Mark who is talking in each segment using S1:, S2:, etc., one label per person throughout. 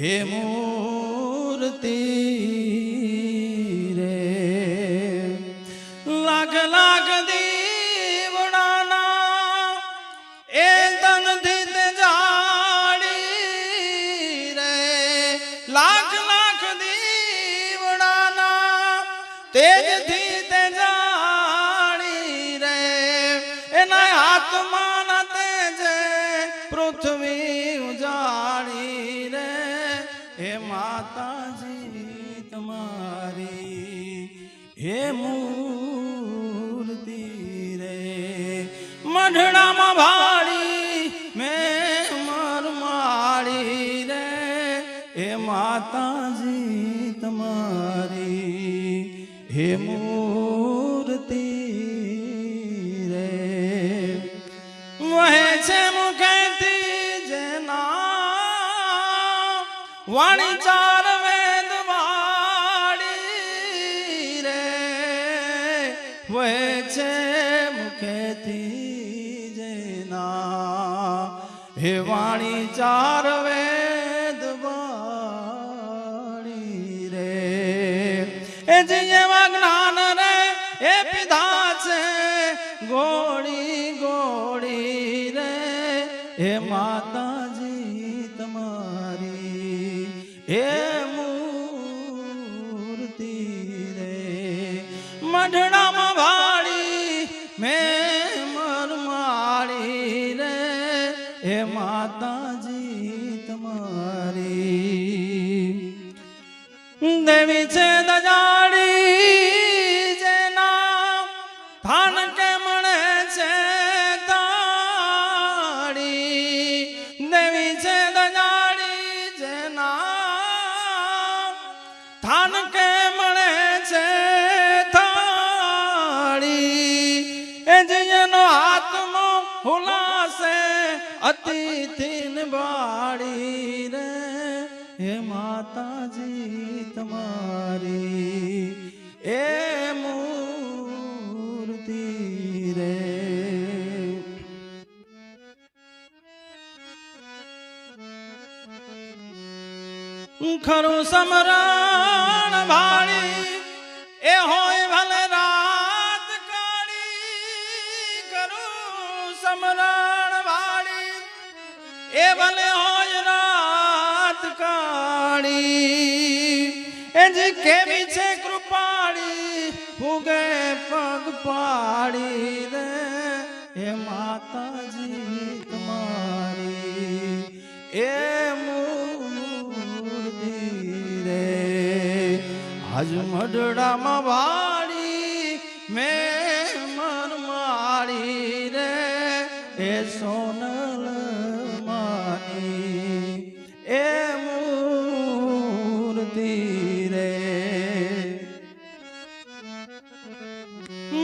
S1: હે મૂર્તિ રે. લાગ લાગ દીવડાના એ તનથી તે જાડી રે. લાખ લાખ દીવડાના તેજથી તે જાડી રે. એના હાથમાં હે મૂર્તિ રે મઢડામાં ભાળી, મેં મરમાડી રે હે માતાજી તમારી હે મૂર્તિ રે, વહે છે મુખેથી જેના વાણી ચાર વહે છે મુખેથી જેના. હે વાણી ચાર વેદ વાણી રે. એ જેવા જ્ઞાન રે, એ પીધા છે ગોળી ગોળી રે. હે માતાજી તમારી, હે મૂર્તિ રે. મઢડામાં છે દજાડી, જેના થાન કે મળે છે તાડી દેવી છે દજાડી, જેના થાન કે મળે છે થાળી એ જેનો આત્મો હુલાસે અતિથિન બાળી રે. માતાજી તમારી એ મૂર્તિ રે. ખરું સમરણ ભાળી એ હોય ભલે રાત કાળી. ખરું સમરણ ભાળી એ ભલે કાળી એ જ કેવી છે કૃપાળી? ઉગે પગ પાડી રે હે માતાજી તમારી, એ મૂર્તિ રે આજ મઢડામાં વાળી, મેં મરમાડી રે, એ સોનલ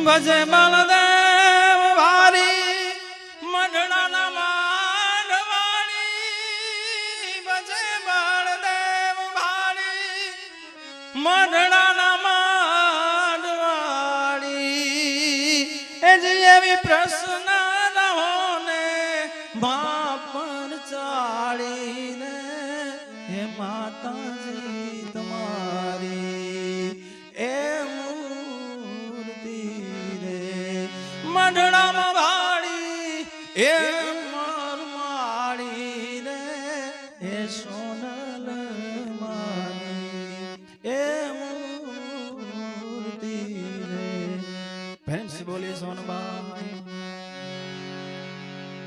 S1: ભજે બલદેવ વારી મઢડાના માંડવાણી, ભજે બળદેવ વારી મઢડાના માંડવાણી. એ જ એવી પ્રશ્ન રહો ને બાપર ચાળીને એ માળી રે એ સોનલ માની એ મૂર્તિ રે. ભેંસ બોલી સોનબાઈ